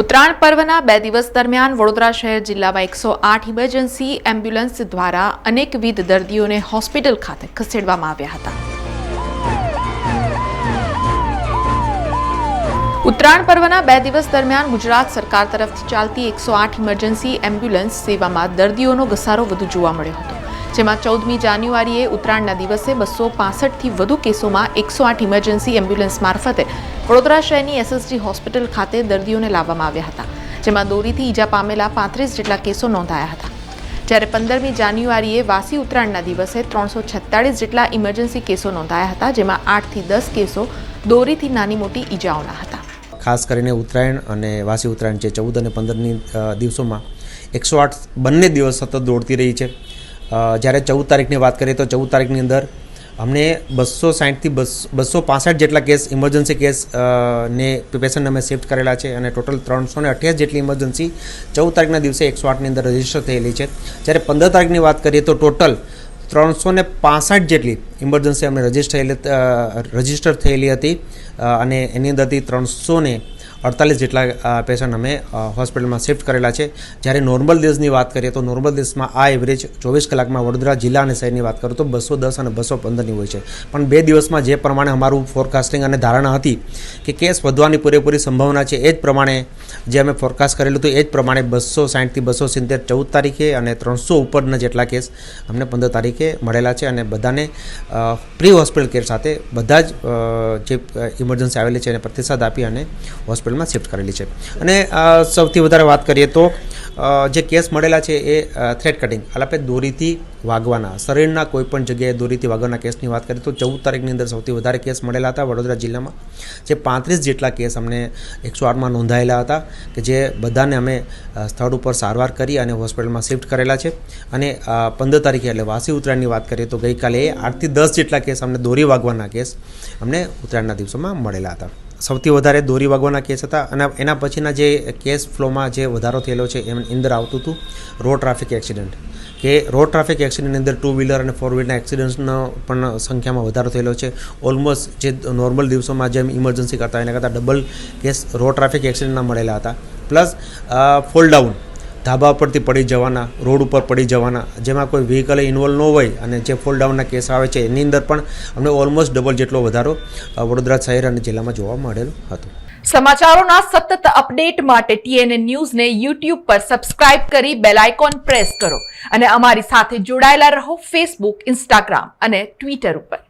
ઉત્તરાયણ પર્વના બે દિવસ દરમિયાન વડોદરા શહેર જિલ્લામાં એકસો આઠ ઇમરજન્સી એમ્બ્યુલન્સ દ્વારા અનેકવિધ દર્દીઓને હોસ્પિટલ ખાતે ખસેડવામાં આવ્યા હતા. ઉત્તરાયણ પર્વના બે દિવસ દરમિયાન ગુજરાત સરકાર તરફથી ચાલતી એકસો આઠ ઇમરજન્સી એમ્બ્યુલન્સ સેવામાં દર્દીઓનો ઘસારો વધુ જોવા મળ્યો હતો. જેમાં ચૌદમી જાન્યુઆરીએ ઉત્તરાયણના દિવસે બસો પાસઠથી વધુ કેસોમાં એકસો આઠ ઇમરજન્સી એમ્બ્યુલન્સ મારફતે વડોદરા શહેરની એસએસજી હોસ્પિટલ ખાતે દર્દીઓને લાવવામાં આવ્યા હતા, જેમાં દોરીથી ઈજા પામેલા પાંત્રીસ જેટલા કેસો નોંધાયા હતા. જ્યારે પંદરમી જાન્યુઆરીએ વાસી ઉત્તરાયણના દિવસે ત્રણસો છત્તાળીસ જેટલા ઇમરજન્સી કેસો નોંધાયા હતા, જેમાં આઠથી દસ કેસો દોરીથી નાની મોટી ઈજાઓના હતા. ખાસ કરીને ઉત્તરાયણ અને વાસી ઉત્તરાયણ જે ચૌદ અને પંદરની દિવસોમાં એકસો આઠ બંને દિવસ સતત દોડતી રહી છે. જ્યારે ચૌદ તારીખની વાત કરીએ તો ચૌદ તારીખની અંદર અમને બસો સાઠથી બસ, બસો પાસઠ જેટલા કેસ ઇમરજન્સી કેસ ને પેશન્ટ અમે શિફ્ટ કરેલા છે અને ટોટલ ત્રણસો ને અઠ્યાસ જેટલી ઇમરજન્સી ચૌદ તારીખના દિવસે એકસો આઠની અંદર રજિસ્ટર થયેલી છે. જ્યારે પંદર તારીખની વાત કરીએ તો ટોટલ ત્રણસો ને પાસઠ જેટલી ઇમરજન્સી અમને રજિસ્ટર રજિસ્ટર થયેલી હતી. અને એની અંદરથી ત્રણસો ને અડતાલીસ જેટલા પેશન્ટ અમે હોસ્પિટલમાં શિફ્ટ કરેલા છે. જ્યારે નોર્મલ દિવસની વાત કરીએ તો નોર્મલ દિવસમાં આ એવરેજ ચોવીસ કલાકમાં વડોદરા જિલ્લા અને શહેરની વાત કરું તો બસો દસ અને બસો પંદરની હોય છે. પણ બે દિવસમાં જે પ્રમાણે અમારું ફોરકાસ્ટિંગ અને ધારણા હતી કે કેસ વધવાની પૂરેપૂરી સંભાવના છે, એ જ પ્રમાણે જે અમે ફોરકાસ્ટ કરેલું હતું, એ જ પ્રમાણે બસો સાઠથી બસો સિત્તેર ચૌદ તારીખે અને ત્રણસો ઉપરના જેટલા કેસ અમને પંદર તારીખે મળેલા છે અને બધાને પ્રી હોસ્પિટલ કેર સાથે બધા જ જે ઇમરજન્સી આવેલી છે એને પ્રતિસાદ આપી અને હોસ્પિટલમાં શિફ્ટ કરેલી છે. અને સૌથી વધારે વાત કરીએ તો જે કેસ મળેલા છે એ થ્રેડ કટિંગ આલાપે દોરીથી વાગવાના, શરીરના કોઈપણ જગ્યાએ દોરીથી વાગવાના કેસની વાત કરીએ તો ચૌદ તારીખની અંદર સૌથી વધારે કેસ મળેલા હતા વડોદરા જિલ્લામાં. જે પાંત્રીસ જેટલા કેસ અમને એકસો આઠમાં નોંધાયેલા હતા કે જે બધાને અમે સ્થળ ઉપર સારવાર કરી અને હોસ્પિટલમાં શિફ્ટ કરેલા છે. અને પંદર તારીખે એટલે વાસી ઉત્તરાયણની વાત કરીએ તો ગઈકાલે આઠથી દસ જેટલા કેસ અમને દોરી વાગવાના કેસ અમને ઉત્તરાયણના દિવસોમાં મળેલા હતા. સૌથી વધારે દોરી વાગવાના કેસ હતા. અને એના પછીના જે કેસ ફ્લોમાં જે વધારો થયેલો છે, એમ અંદર આવતું હતું રોડ ટ્રાફિક એક્સિડન્ટ કે રોડ ટ્રાફિક એક્સિડન્ટની અંદર ટુ વ્હીલર અને ફોર વ્હીલરના એક્સિડન્ટ્સનો પણ સંખ્યામાં વધારો થયેલો છે. ઓલમોસ્ટ જે નોર્મલ દિવસોમાં જેમ ઇમરજન્સી કરતા એના કરતાં ડબલ કેસ રોડ ટ્રાફિક એક્સિડન્ટના મળેલા હતા. પ્લસ ફોલ ડાઉન ધાબા પરથી પડી જવાના, રોડ ઉપર પડી જવાના, જેમાં કોઈ વ્હીકલ ઇન્વોલ્વ ન હોય અને જે ફોલ ડાઉનના કેસ આવે છે, એની અંદર પણ અમને ઓલમોસ્ટ ડબલ જેટલો વધારો વડોદરા શહેર અને જિલ્લામાં જોવા મળેલો હતો. સમાચારોના સતત અપડેટ માટે ટીએનએ ન્યૂઝને યુટ્યુબ પર સબસ્ક્રાઇબ કરી બેલ આઇકોન પ્રેસ કરો અને અમારી સાથે જોડાયેલા રહો ફેસબુક ઇન્સ્ટાગ્રામ અને ટ્વિટર ઉપર.